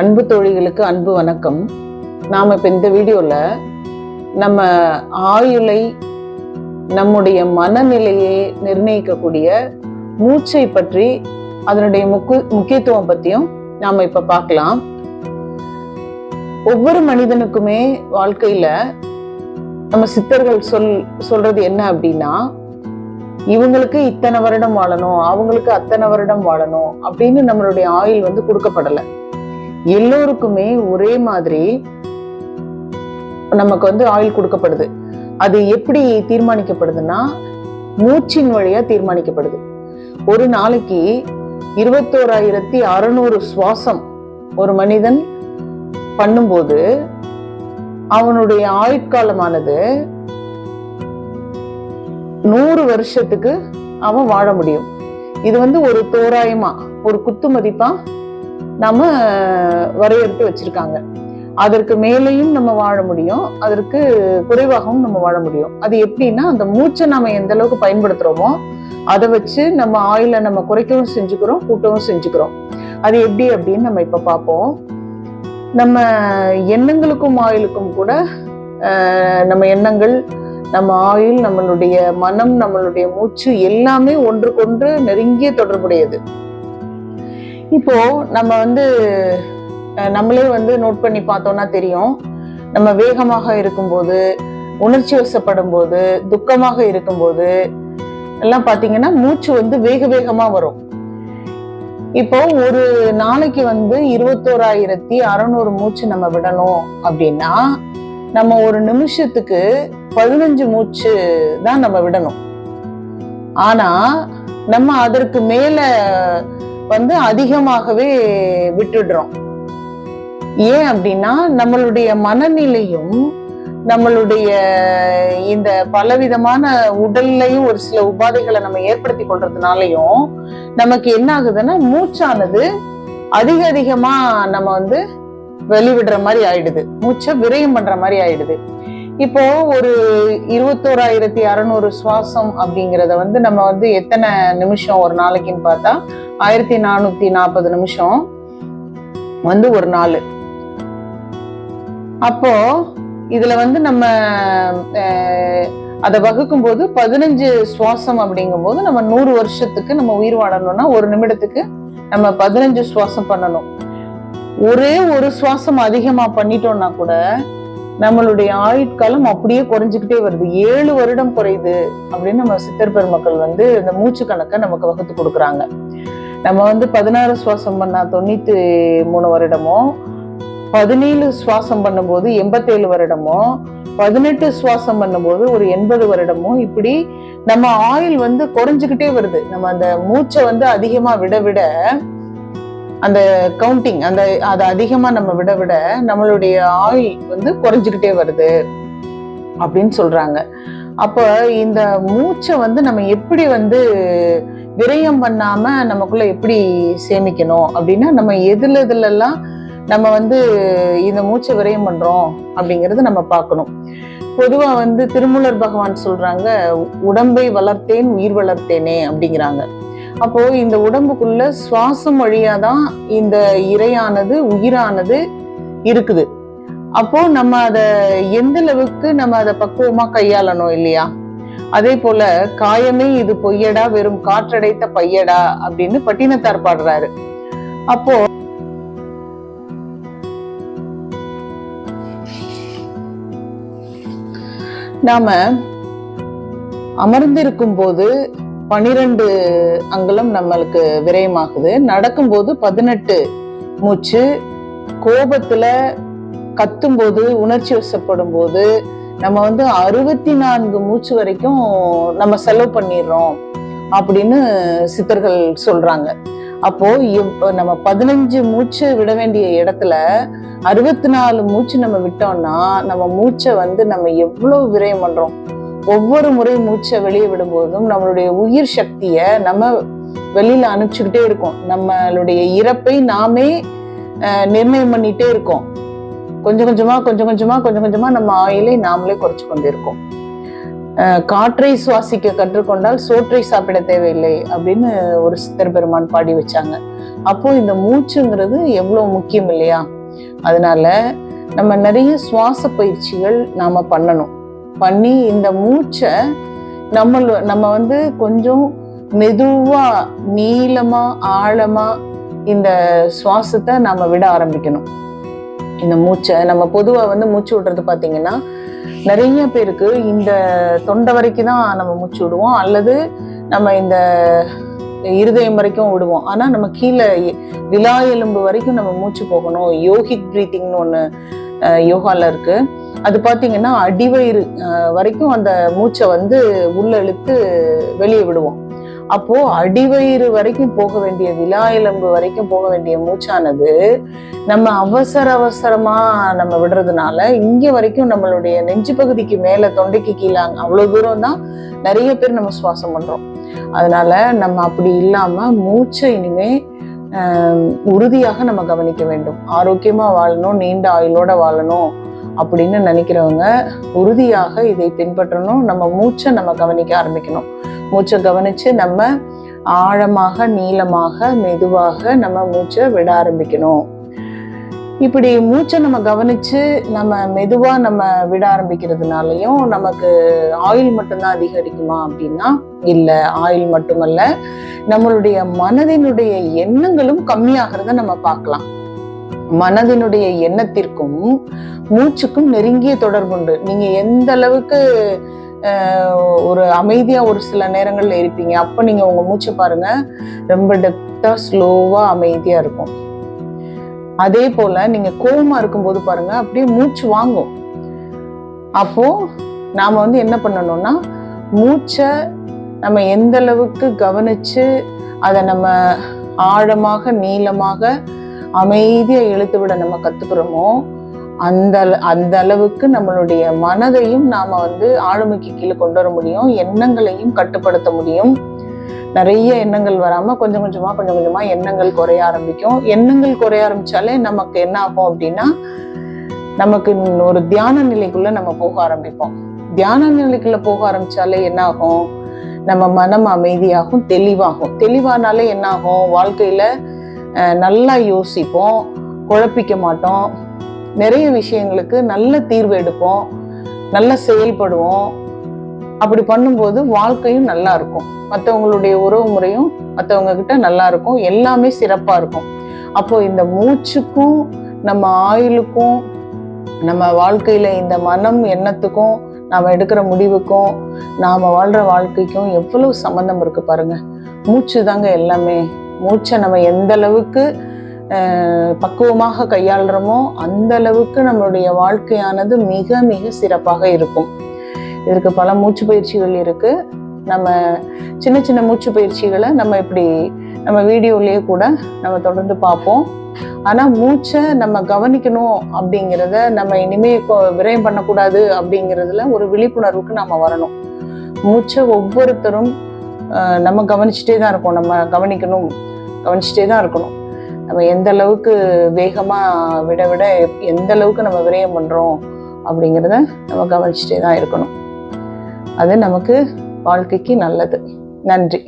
அன்பு தோழிகளுக்கு அன்பு வணக்கம். நாம் இப்போ இந்த வீடியோவில் நம்ம ஆயுளை நம்முடைய மனநிலையை நிர்ணயிக்கக்கூடிய மூச்சை பற்றி அதனுடைய முக்கு முக்கியத்துவம் பற்றியும் நாம் இப்போ பார்க்கலாம் ஒவ்வொரு மனிதனுக்குமே வாழ்க்கையில் நம்ம சித்தர்கள் சொல் சொல்றது என்ன அப்படின்னா இவங்களுக்கு இத்தனை வருடம் வாழணும் அவங்களுக்கு அத்தனை வருடம் வாழணும் அப்படின்னு நம்மளுடைய ஆயுள் வந்து கொடுக்கப்படலை. எல்லோருக்குமே ஒரே மாதிரி நமக்கு வந்து ஆயில் கொடுக்கப்படுது. அது எப்படி தீர்மானிக்கப்படுதுன்னா மூச்சின் வழியா தீர்மானிக்கப்படுது. ஒரு நாளைக்கு இருபத்தோராயிரத்தி அறுநூறு சுவாசம் ஒரு மனிதன் பண்ணும்போது அவனுடைய ஆயுட்காலமானது நூறு வருஷத்துக்கு அவன் வாழ முடியும். இது வந்து ஒரு தோராயமா ஒரு குத்து மதிப்பா நம்ம வரையறுத்து வச்சிருக்காங்க. அதற்கு மேலேயும் நம்ம வாழ முடியும். அதற்கு குறைவாகவும் நம்ம வாழ முடியும். அது எப்படின்னா அந்த மூச்சை நம்ம எந்த அளவுக்கு பயன்படுத்துறோமோ அதை வச்சு நம்ம ஆயில நம்ம குறைக்கவும் செஞ்சுக்கிறோம் கூட்டவும் செஞ்சுக்கிறோம். அது எப்படி அப்படின்னு நம்ம இப்ப பார்ப்போம். நம்ம எண்ணங்களுக்கும் ஆயிலுக்கும் கூட நம்ம எண்ணங்கள் நம்ம ஆயுள் நம்மளுடைய மனம் நம்மளுடைய மூச்சு எல்லாமே ஒன்றுக்கொன்று நெருங்கிய தொடர்புடையது. இப்போ நம்ம வந்து நம்மளே வந்து நோட் பண்ணி பார்த்தோம்னா தெரியும். நம்ம வேகமாக இருக்கும்போது உணர்ச்சி வசப்படும் போது துக்கமாக இருக்கும்போது எல்லாம் பார்த்தீங்கன்னா மூச்சு வந்து வேக வேகமா வரும். இப்போ ஒரு நாளைக்கு வந்து இருபத்தோராயிரத்தி அறநூறு மூச்சு நம்ம விடணும் அப்படின்னா நம்ம ஒரு நிமிஷத்துக்கு பதினஞ்சு மூச்சு தான் நம்ம விடணும். ஆனா நம்ம அதற்கு மேல வந்து அதிகமாகவே விட்டுடுறோம். ஏன் அப்படின்னா நம்மளுடைய மனநிலையும் நம்மளுடைய இந்த பலவிதமான உடல்லையும் ஒரு சில உபாதைகளை நம்ம ஏற்படுத்தி கொள்றதுனாலையும் நமக்கு என்ன ஆகுதுன்னா மூச்சானது அதிக அதிகமா நம்ம வந்து வெளிவிடுற மாதிரி ஆயிடுது. மூச்சை விரயம் பண்ற மாதிரி ஆயிடுது. இப்போ ஒரு இருபத்தோராயிரத்தி அறநூறு சுவாசம் அப்படிங்கிறத வந்து நம்ம வந்து எத்தனை நிமிஷம் ஒரு நாளைக்குன்னு பார்த்தா ஆயிரத்தி நானூத்தி நாற்பது நிமிஷம் வந்து ஒரு நாள். அப்போ இதுல வந்து நம்ம அஹ், அதை வகுக்கும் போது பதினஞ்சு சுவாசம் அப்படிங்கும்போது நம்ம நூறு வருஷத்துக்கு நம்ம உயிர் வாழணும்னா ஒரு நிமிடத்துக்கு நம்ம பதினஞ்சு சுவாசம் பண்ணணும். ஒரே ஒரு சுவாசம் அதிகமா பண்ணிட்டோம்னா கூட நம்மளுடைய ஆயுட்காலம் அப்படியே குறைஞ்சுக்கிட்டே வருது. ஏழு வருடம் குறையுது அப்படின்னு நம்ம சித்தர் பெருமக்கள் வந்து இந்த மூச்சு கணக்கை நமக்கு வகுத்து கொடுக்குறாங்க. நம்ம வந்து பதினாறு சுவாசம் பண்ணா தொண்ணூத்தி மூணு வருடமோ பதினேழு சுவாசம் பண்ணும்போது எண்பத்தேழு வருடமோ பதினெட்டு சுவாசம் பண்ணும்போது ஒரு எண்பது வருடமோ இப்படி நம்ம ஆயில் வந்து குறைஞ்சுக்கிட்டே வருது. நம்ம அந்த மூச்சை வந்து அதிகமா விட விட அந்த கவுண்டிங் அந்த அதை அதிகமா நம்ம விட விட நம்மளுடைய ஆயுள் வந்து குறைஞ்சுக்கிட்டே வருது அப்படின்னு சொல்றாங்க. அப்ப இந்த மூச்சை வந்து நம்ம எப்படி வந்து விரயம் பண்ணாம நமக்குள்ள எப்படி சேமிக்கணும் அப்படின்னா நம்ம எதுல எதுலெல்லாம் நம்ம வந்து இந்த மூச்சை விரயம் பண்றோம் அப்படிங்கறத நம்ம பார்க்கணும். பொதுவா வந்து திருமூலர் பகவான் சொல்றாங்க உடம்பை வளர்த்தேன் உயிர் வளர்த்தேனே அப்படிங்கிறாங்க. அப்போ இந்த உடம்புக்குள்ள சுவாசம் வழியாதான் இந்த இறையானது உயிரானது இருக்குது. அப்போ நம்ம அதை எந்த அளவுக்கு நம்ம அதை பக்குவமா கையாளணும் இல்லையா? அதே போல காயமே இது பொய்யடா வெறும் காற்றடைத்த பையடா அப்படின்னு பட்டினத்தார் பாடுறாரு. அப்போ நாம அமர்ந்திருக்கும் போது பனிரெண்டு அங்குலம் நம்மளுக்கு விரயமாகுது. நடக்கும்போது பதினெட்டு மூச்சு கோபத்துல கத்தும்போது உணர்ச்சி வசப்படும் போது நம்ம வந்து அறுபத்தி நான்கு மூச்சு வரைக்கும் நம்ம செலவு பண்ணிடுறோம் அப்படின்னு சித்தர்கள் சொல்றாங்க. அப்போ நம்ம பதினஞ்சு மூச்சு விட வேண்டிய இடத்துல அறுபத்தி நாலு மூச்சு நம்ம விட்டோம்னா நம்ம மூச்சை வந்து நம்ம எவ்வளவு விரயம் பண்றோம்? ஒவ்வொரு முறை மூச்சை வெளியே விடும்போதும் நம்மளுடைய உயிர் சக்தியை நம்ம வெளியில அனுப்பிச்சுக்கிட்டே இருக்கோம். நம்மளுடைய இறப்பை நாமே நிர்ணயம் பண்ணிட்டே இருக்கோம். கொஞ்சம் கொஞ்சமா கொஞ்சம் கொஞ்சமா கொஞ்சம் கொஞ்சமா நம்ம ஆயிலை நாமளே குறைச்சு கொண்டிருக்கோம். காற்றை சுவாசிக்க கற்றுக்கொண்டால் சோற்றை சாப்பிட தேவையில்லை அப்படின்னு ஒரு சித்தர் பெருமான் பாடி வச்சாங்க. அப்போ இந்த மூச்சுங்கிறது எவ்வளோ முக்கியம் இல்லையா? அதனால நம்ம நிறைய சுவாச பயிற்சிகள் நாம பண்ணணும். பண்ணி இந்த மூச்சை நம்ம நம்ம வந்து கொஞ்சம் மெதுவா நீளமா ஆழமா இந்த சுவாசத்தை நம்ம விட ஆரம்பிக்கணும். இந்த மூச்சை நம்ம பொதுவா வந்து மூச்சு விடுறது பாத்தீங்கன்னா நிறைய பேருக்கு இந்த தொண்டை வரைக்கும் தான் நம்ம மூச்சு விடுவோம். அல்லது நம்ம இந்த இருதயம் வரைக்கும் விடுவோம். ஆனால் நம்ம கீழே விலா எலும்பு வரைக்கும் நம்ம மூச்சு போகணும். யோகிக் பிரீத்திங்னு ஒன்று யோகாவில் இருக்குது அது பார்த்தீங்கன்னா அடிவயிறு வரைக்கும் அந்த மூச்சை வந்து உள்ள இழுத்து வெளியே விடுவோம். அப்போ அடிவயிறு வரைக்கும் போக வேண்டிய விலா எலும்பு வரைக்கும் போக வேண்டிய மூச்சானது நம்ம அவசர அவசரமா நம்ம விடுறதுனால இங்க வரைக்கும் நம்மளுடைய நெஞ்சு பகுதிக்கு மேல தொண்டைக்கு கீழே அங்க அவ்வளவு தூரம் தான் நிறைய பேர் நம்ம சுவாசம் பண்றோம். அதனால நம்ம அப்படி இல்லாம மூச்சை இனிமேல் ஆஹ், உறுதியாக நம்ம கவனிக்க வேண்டும். ஆரோக்கியமா வாழணும் நீண்ட ஆயுளோட வாழணும் அப்படின்னு நினைக்கிறவங்க உறுதியாக இதை பின்பற்றணும். நம்ம மூச்சை நம்ம கவனிக்க ஆரம்பிக்கணும். மூச்சை கவனிச்சு நம்ம ஆழமாக நீளமாக மெதுவாக நம்ம மூச்சை விட ஆரம்பிக்கணும். இப்படி மூச்சை நம்ம கவனிச்சு நம்ம மெதுவா நம்ம விட ஆரம்பிக்கிறதுனாலயும் நமக்கு ஆயில் மட்டும்தான் அதிகரிக்குமா அப்படின்னா இல்ல ஆயில் மட்டுமல்ல நம்மளுடைய மனதினுடைய எண்ணங்களும் கம்மியாகிறத நம்ம பார்க்கலாம். மனதினுடைய எண்ணத்திற்கும் மூச்சுக்கும் நெருங்கிய தொடர்புண்டு. நீங்க எந்த அளவுக்கு ஒரு அமைதியா ஒரு சில நேரங்கள்ல இருப்பீங்க அப்ப நீங்க உங்க மூச்சை பாருங்க ரொம்ப டெப்தா ஸ்லோவா அமைதியா இருக்கும். அதே போல நீங்க கோபமா இருக்கும்போது பாருங்க அப்படியே மூச்சு வாங்கும். அப்போ நாம வந்து என்ன பண்ணணும்னா மூச்சை நம்ம எந்த அளவுக்கு கவனிச்சு அதை நம்ம ஆழமாக நீளமாக அமைதியா இழுத்து விட நம்ம கத்துக்கிறோமோ அந்த அந்த அளவுக்கு நம்மளுடைய மனதையும் நாம வந்து ஆளுமைக்கு கீழே கொண்டு வர முடியும். எண்ணங்களையும் கட்டுப்படுத்த முடியும். நிறைய எண்ணங்கள் வராம கொஞ்சம் கொஞ்சமா கொஞ்சம் கொஞ்சமா எண்ணங்கள் குறைய ஆரம்பிக்கும். எண்ணங்கள் குறைய ஆரம்பிச்சாலே நமக்கு என்ன ஆகும் அப்படின்னா நமக்கு ஒரு தியான நிலைக்குள்ள நம்ம போக ஆரம்பிப்போம். தியான நிலைக்குள்ள போக ஆரம்பிச்சாலே என்ன ஆகும்? நம்ம மனம் அமைதியாகும் தெளிவாகும். தெளிவானாலே என்ன ஆகும் வாழ்க்கையில அஹ், நல்லா யோசிப்போம் குழப்பிக்க மாட்டோம். நிறைய விஷயங்களுக்கு நல்ல தீர்வு எடுப்போம் நல்லா செயல்படுவோம். அப்படி பண்ணும்போது வாழ்க்கையும் நல்லா இருக்கும். மற்றவங்களுடைய உறவு முறையும் மற்றவங்க கிட்ட நல்லா இருக்கும். எல்லாமே சிறப்பா இருக்கும். அப்போ இந்த மூச்சுக்கும் நம்ம ஆயுளுக்கும் நம்ம வாழ்க்கையில இந்த மனம் எண்ணத்துக்கும் நாம் எடுக்கிற முடிவுக்கும் நாம் வாழ்கிற வாழ்க்கைக்கும் எவ்வளவு சம்பந்தம் இருக்குது பாருங்க. மூச்சு தாங்க எல்லாமே. மூச்சை நம்ம எந்த அளவுக்கு பக்குவமாக கையாளுறோமோ அந்த அளவுக்கு நம்மளுடைய வாழ்க்கையானது மிக மிக சிறப்பாக இருக்கும். இதற்கு பல மூச்சு பயிற்சிகள் இருக்குது நம்ம சின்ன சின்ன மூச்சு பயிற்சிகளை நம்ம இப்படி நம்ம வீடியோலயே கூட நம்ம தொடர்ந்து பார்ப்போம். ஆனா மூச்சை நம்ம கவனிக்கணும் அப்படிங்கிறத நம்ம இனிமே இப்போ விரயம் பண்ணக்கூடாது அப்படிங்கிறதுல ஒரு விழிப்புணர்வுக்கு நாம வரணும். மூச்சை ஒவ்வொருத்தரும் நம்ம கவனிச்சுட்டே தான் இருக்கோம் நம்ம கவனிக்கணும் கவனிச்சுட்டே தான் இருக்கணும். நம்ம எந்த அளவுக்கு வேகமா விட விட எந்த அளவுக்கு நம்ம விரயம் பண்றோம் அப்படிங்கிறத நம்ம கவனிச்சுட்டே தான் இருக்கணும். அது நமக்கு வாழ்க்கைக்கு நல்லது. நன்றி.